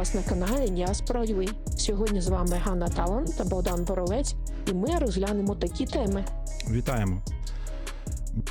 вас на каналі Діаспора UA. Сьогодні з вами Ганна Талан та Богдан Боровець, і ми розглянемо такі теми. Вітаємо!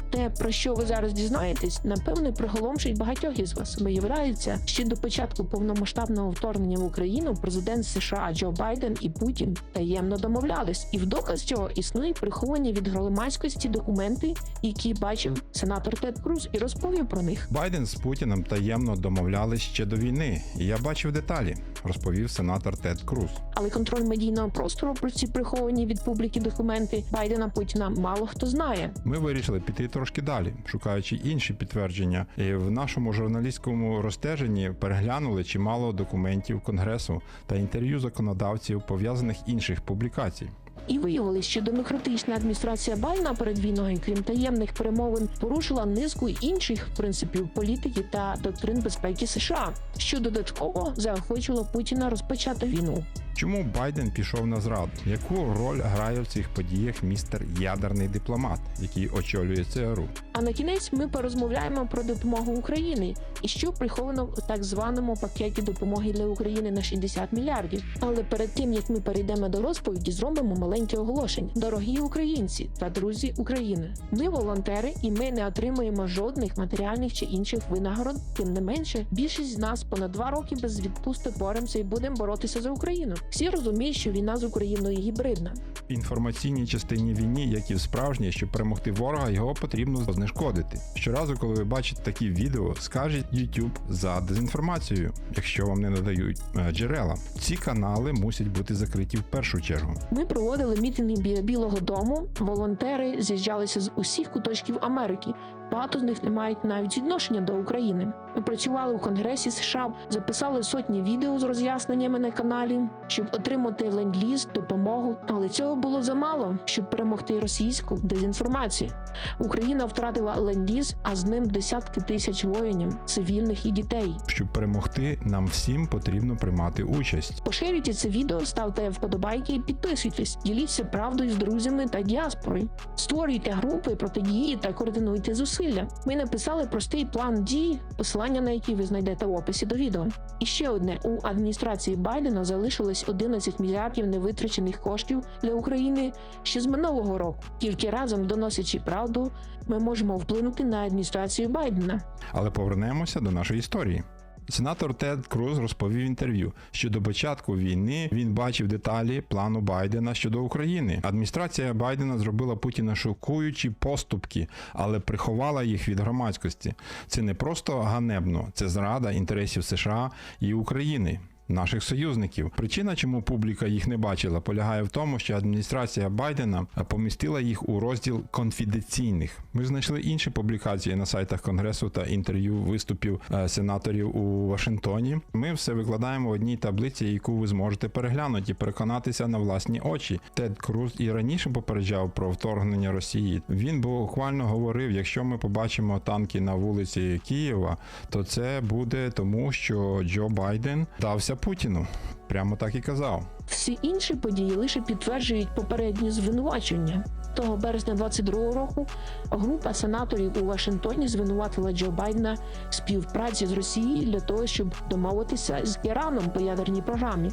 Те, про що ви зараз дізнаєтесь, напевне, приголомшить багатьох із вас. Виявляється, ще до початку повномасштабного вторгнення в Україну президент США Джо Байден і Путін таємно домовлялись, і в доказ цього існують приховані від громадськості документи, які бачив сенатор Тед Круз, і розповів про них. Байден з Путіним таємно домовлялись ще до війни. І я бачив деталі, розповів сенатор Тед Круз. Але контроль медійного простору про ці приховані від публіки документи Байдена Путіна мало хто знає. Ми вирішили піти трошки далі, шукаючи інші підтвердження. І в нашому журналістському розстеженні переглянули чимало документів Конгресу та інтерв'ю законодавців пов'язаних інших публікацій. І виявилось, що демократична адміністрація Байдена перед війною, крім таємних перемовин, порушила низку інших принципів політики та доктрин безпеки США, що додатково заохочувало Путіна розпочати війну. Чому Байден пішов на зраду? Яку роль грає в цих подіях містер ядерний дипломат, який очолює ЦРУ? А на кінець ми порозмовляємо про допомогу Україні і що приховано в так званому пакеті допомоги для України на 60 мільярдів. Але перед тим як ми перейдемо до розповіді, зробимо маленьке оголошення. Дорогі українці та друзі України. Ми волонтери, і ми не отримуємо жодних матеріальних чи інших винагород. Тим не менше, більшість з нас понад два роки без відпусток боремося і будемо боротися за Україну. Всі розуміють, що війна з Україною гібридна. В інформаційній частині війні, як і в справжній, щоб перемогти ворога, його потрібно знешкодити. Щоразу, коли ви бачите такі відео, скажіть YouTube за дезінформацію, якщо вам не надають е, джерела. Ці канали мусять бути закриті в першу чергу. Ми проводили мітинги біля Білого Дому. Волонтери з'їжджалися з усіх куточків Америки. Багато з них не мають навіть відношення до України. Ми працювали у Конгресі США, записали сотні відео з роз'ясненнями на каналі, щоб отримати ленд-ліз, допомогу. Але цього було замало, щоб перемогти російську дезінформацію. Україна втратила ленд-ліз, а з ним десятки тисяч воїнів, цивільних і дітей. Щоб перемогти, нам всім потрібно приймати участь. Поширюйте це відео, ставте вподобайки і підписуйтесь. Діліться правдою з друзями та діаспорою. Створюйте групи протидії та координуйте зусилля. Ми написали простий план дій, посилання на який ви знайдете в описі до відео. І ще одне: у адміністрації Байдена залишилось 11 мільярдів невитрачених коштів для України ще з минулого року. Тільки разом доносячи правду, ми можемо вплинути на адміністрацію Байдена. Але повернемося до нашої історії. Сенатор Тед Круз розповів інтерв'ю, що до початку війни він бачив деталі плану Байдена щодо України. Адміністрація Байдена зробила Путіна шокуючі поступки, але приховала їх від громадськості. Це не просто ганебно, це зрада інтересів США і України. Наших союзників. Причина, чому публіка їх не бачила, полягає в тому, що адміністрація Байдена помістила їх у розділ конфіденційних. Ми знайшли інші публікації на сайтах Конгресу та інтерв'ю виступів е, сенаторів у Вашингтоні. Ми все викладаємо в одній таблиці, яку ви зможете переглянути і переконатися на власні очі. Тед Круз і раніше попереджав про вторгнення Росії. Він буквально говорив: якщо ми побачимо танки на вулиці Києва, то це буде тому, що Джо Байден дався Путіну. Прямо так і казав. Всі інші події лише підтверджують попередні звинувачення. Того березня 22-го року група сенаторів у Вашингтоні звинуватила Джо Байдена в співпраці з Росією для того, щоб домовитися з Іраном по ядерній програмі.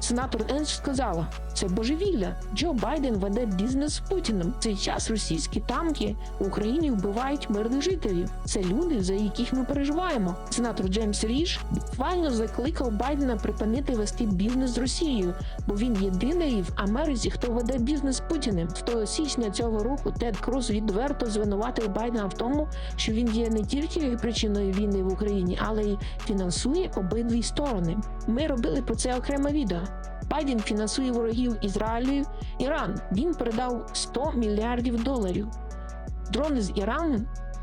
Сенатор Енш сказала, це божевілля. Джо Байден веде бізнес з Путіним. Цей час російські танки в Україні вбивають мирних жителів. Це люди, за яких ми переживаємо. Сенатор Джеймс Ріш буквально закликав Байдена припинити вести бізнес з Росією, бо він єдиний в Америці, хто веде бізнес з Путіним. 2 січня цього року Тед Круз відверто звинуватив Байдена в тому, що він є не тільки причиною війни в Україні, але й фінансує обидві сторони. Ми робили про це окреме відео. Байден фінансує ворогів Ізраїлю, Іран. Він передав 100 мільярдів доларів. Дрони з Ірану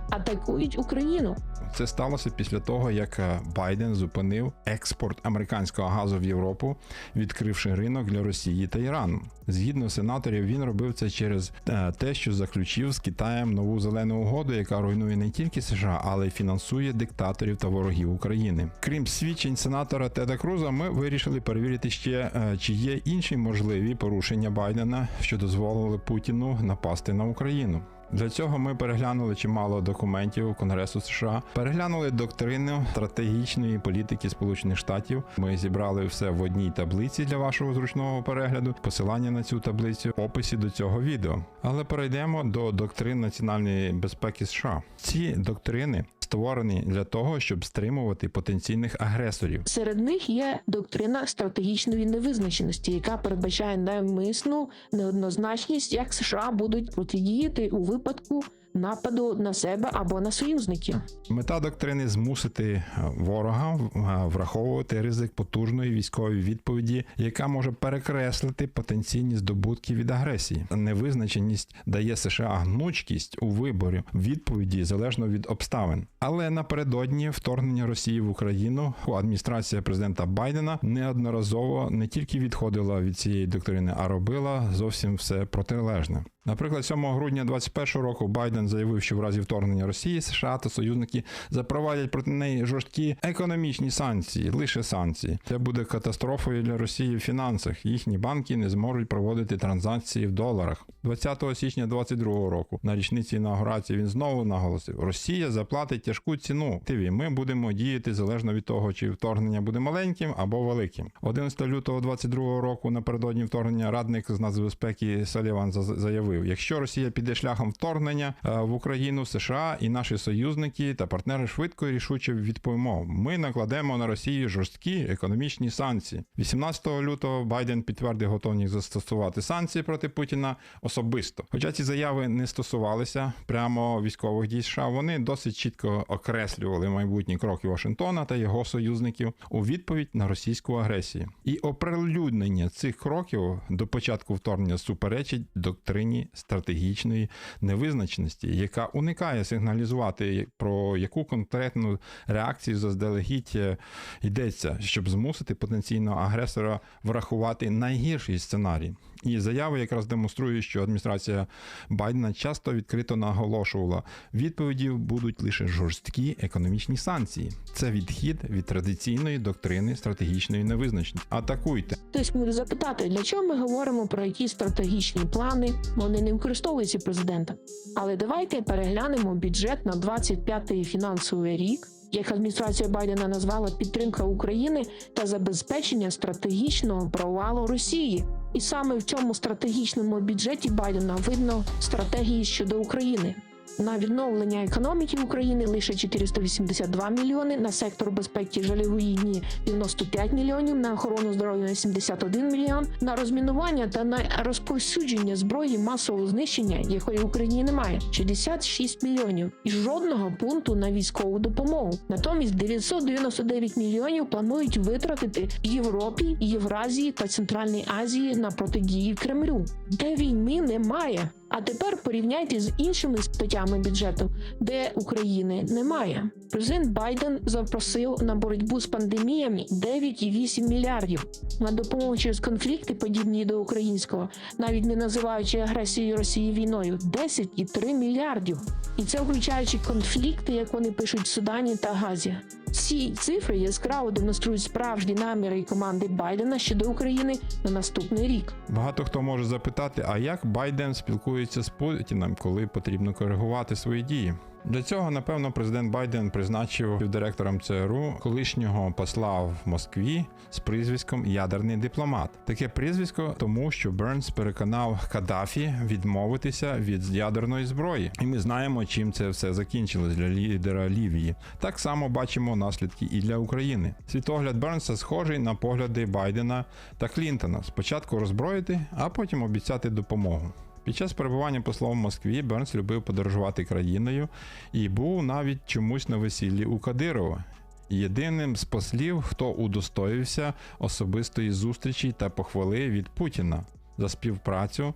атакують Україну. Це сталося після того, як е, Байден зупинив експорт американського газу в Європу, відкривши ринок для Росії та Ірану. Згідно сенаторів, він робив це через е, те, що заключив з Китаєм нову зелену угоду, яка руйнує не тільки США, але й фінансує диктаторів та ворогів України. Крім свідчень сенатора Теда Круза, ми вирішили перевірити ще, е, чи є інші можливі порушення Байдена, що дозволили Путіну напасти на Україну. Для цього ми переглянули чимало документів Конгресу США, переглянули доктрину стратегічної політики Сполучених Штатів. Ми зібрали все в одній таблиці для вашого зручного перегляду. Посилання на цю таблицю в описі до цього відео. Але перейдемо до доктрин національної безпеки США. Ці доктрини створені для того, щоб стримувати потенційних агресорів. Серед них є доктрина стратегічної невизначеності, яка передбачає навмисну неоднозначність, як США будуть протидіяти у випадку нападу на себе або на союзників. Мета доктрини змусити е, ворога е, враховувати ризик потужної військової відповіді, яка може перекреслити потенційні здобутки від агресії. Невизначеність дає США гнучкість у виборі відповіді залежно від обставин. Але напередодні вторгнення Росії в Україну адміністрація президента Байдена неодноразово не тільки відходила від цієї доктрини, а робила зовсім все протилежне. Наприклад, 7 грудня 2021 року Байден заявив, що в разі вторгнення Росії США та союзники запровадять проти неї жорсткі економічні санкції, лише санкції. Це буде катастрофою для Росії в фінансах. Їхні банки не зможуть проводити транзакції в доларах. 20 січня 2022 року на річниці інаугурації він знову наголосив: Росія заплатить тяжку ціну. Тиві, ми будемо діяти залежно від того, чи вторгнення буде маленьким або великим. 11 лютого 2022 року напередодні вторгнення радник з нацбезпеки Саліван заз- заявив: якщо Росія піде шляхом вторгнення е, в Україну, США і наші союзники та партнери швидко і рішуче відповімо. Ми накладемо на Росію жорсткі економічні санкції. 18 лютого Байден підтвердив готовність застосувати санкції проти Путіна особисто. Хоча ці заяви не стосувалися прямо військових дій США, вони досить чітко окреслювали майбутні кроки Вашингтона та його союзників у відповідь на російську агресію. І оприлюднення цих кроків до початку вторгнення суперечить доктрині стратегічної невизначеності, яка уникає сигналізувати про яку конкретну реакцію заздалегідь е, йдеться, щоб змусити потенційного агресора врахувати найгірший сценарій. І заяви якраз демонструють, що адміністрація Байдена часто відкрито наголошувала, відповіді будуть лише жорсткі економічні санкції. Це відхід від традиційної доктрини стратегічної невизначеності. Атакуйте. Хтось може запитати, для чого ми говоримо про якісь стратегічні плани, вони не використовуються президентом. Але давайте переглянемо бюджет на 25-й фінансовий рік, як адміністрація Байдена назвала підтримка України та забезпечення стратегічного провалу Росії. І саме в цьому стратегічному бюджеті Байдена видно стратегії щодо України. На відновлення економіки України лише 482 мільйони, на сектор безпеки жалюгідні 95 мільйонів, на охорону здоров'я 71 мільйон, на розмінування та на розповсюдження зброї масового знищення, якої в Україні немає, 66 мільйонів і жодного пункту на військову допомогу. Натомість 999 мільйонів планують витратити Європі, Євразії та Центральній Азії на протидії Кремлю, де війни немає. А тепер порівняйте з іншими статтями бюджету, де України немає. Президент Байден запросив на боротьбу з пандеміями 9,8 мільярдів на допомогу через конфлікти, подібні до українського, навіть не називаючи агресію Росії війною 10,3 мільярдів. І це включаючи конфлікти, як вони пишуть в Судані та Газі. Ці цифри яскраво демонструють справжні наміри команди Байдена щодо України на наступний рік. Багато хто може запитати, а як Байден спілкується з Путіним, коли потрібно коригувати свої дії? Для цього, напевно, президент Байден призначив директором ЦРУ колишнього посла в Москві з прізвиськом ядерний дипломат. Таке прізвисько, тому що Бернс переконав Каддафі відмовитися від ядерної зброї, і ми знаємо, чим це все закінчилось для лідера Лівії. Так само бачимо наслідки і для України. Світогляд Бернса схожий на погляди Байдена та Клінтона: спочатку роззброїти, а потім обіцяти допомогу. Під час перебування послом в Москві Бернс любив подорожувати країною і був навіть чомусь на весіллі у Кадирова. Єдиним з послів, хто удостоївся особистої зустрічі та похвали від Путіна за співпрацю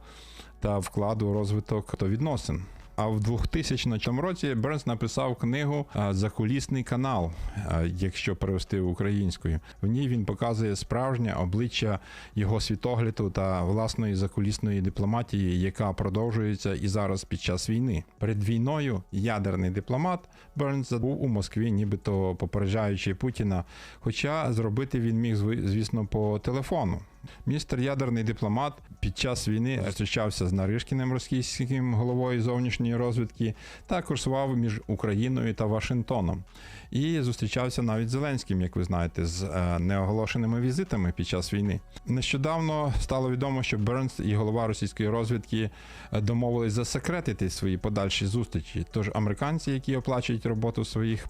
та вкладу у розвиток відносин. А в 2000 році Бернс написав книгу Закулісний канал, якщо перевести українською. В ній він показує справжнє обличчя його світогляду та власної закулісної дипломатії, яка продовжується і зараз під час війни. Перед війною ядерний дипломат Бернс був у Москві, нібито попереджаючи Путіна. Хоча зробити він міг звісно по телефону. Містер ядерний дипломат під час війни зустрічався з Наришкіним, російським головою зовнішньої розвідки, та курсував між Україною та Вашингтоном. І зустрічався навіть з Зеленським, як ви знаєте, з е, неоголошеними візитами під час війни. Нещодавно стало відомо, що Бернс і голова російської розвідки е, домовились засекретити свої подальші зустрічі. Тож американці, які оплачують роботу своїх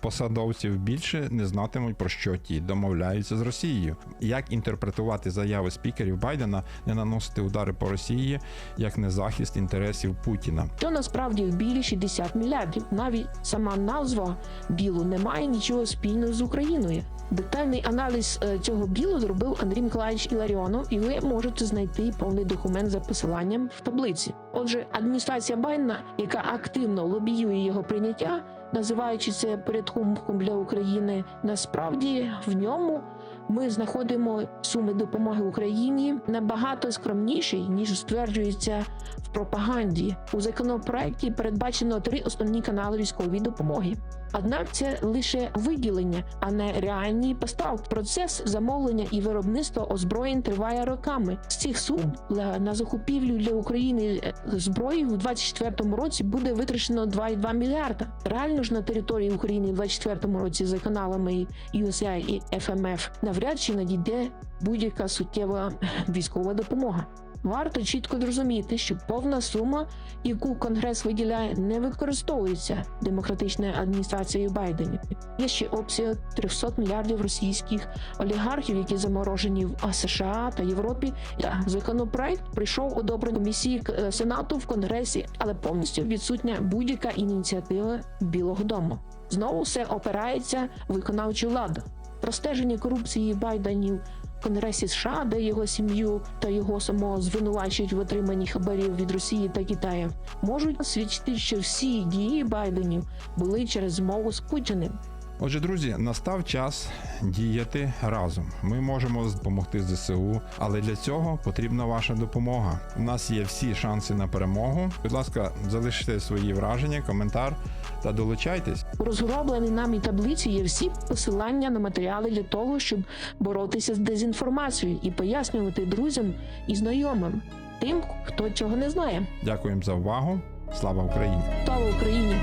посадовців, більше не знатимуть про що ті домовляються з Росією. Як інтерпретувати заяви спікерів Байдена, не наносити удари по Росії як не захист інтересів Путіна. Що насправді в білі 60 мільярдів. Навіть сама назва білу не має нічого спільного з Україною. Детальний аналіз е, цього білу зробив Андрій Миколаївич Іларіонов, і ви можете знайти повний документ за посиланням в таблиці. Отже, адміністрація Байдена, яка активно лобіює його прийняття, називаючи це порятунком для України, насправді в ньому ми знаходимо суми допомоги Україні набагато скромніші, ніж стверджується в пропаганді. У законопроекті передбачено три основні канали військової допомоги. Однак це лише виділення, а не реальні поставки. Процес замовлення і виробництва озброєнь триває роками. З цих сум на закупівлю для України е, зброї в 2024 році буде витрачено 2,2 мільярда. Реально ж на території України в 2024 році за каналами USAID і FMF навряд чи надійде будь-яка суттєва військова допомога. Варто чітко зрозуміти, що повна сума, яку Конгрес виділяє, не використовується демократичною адміністрацією Байдена. Є ще опція 300 мільярдів російських олігархів, які заморожені в США та Європі. Та законопроект прийшов одобрений комісії е, Сенату в Конгресі, але повністю відсутня будь-яка ініціатива Білого Дому. Знову все опирається в виконавчу владу. Простеження корупції Байденів в Конгресі США, де його сім'ю та його самого звинувачують в отриманні хабарів від Росії та Китаю, можуть свідчити, що всі дії Байденів були через змову з Путіним. Отже, друзі, настав час діяти разом. Ми можемо допомогти ЗСУ, але для цього потрібна ваша допомога. У нас є всі шанси на перемогу. Будь ласка, залиште свої враження, коментар та долучайтесь. У розробленій нами таблиці є всі посилання на матеріали для того, щоб боротися з дезінформацією і пояснювати друзям і знайомим тим, хто цього не знає. Дякуємо за увагу. Слава Україні! Слава Україні!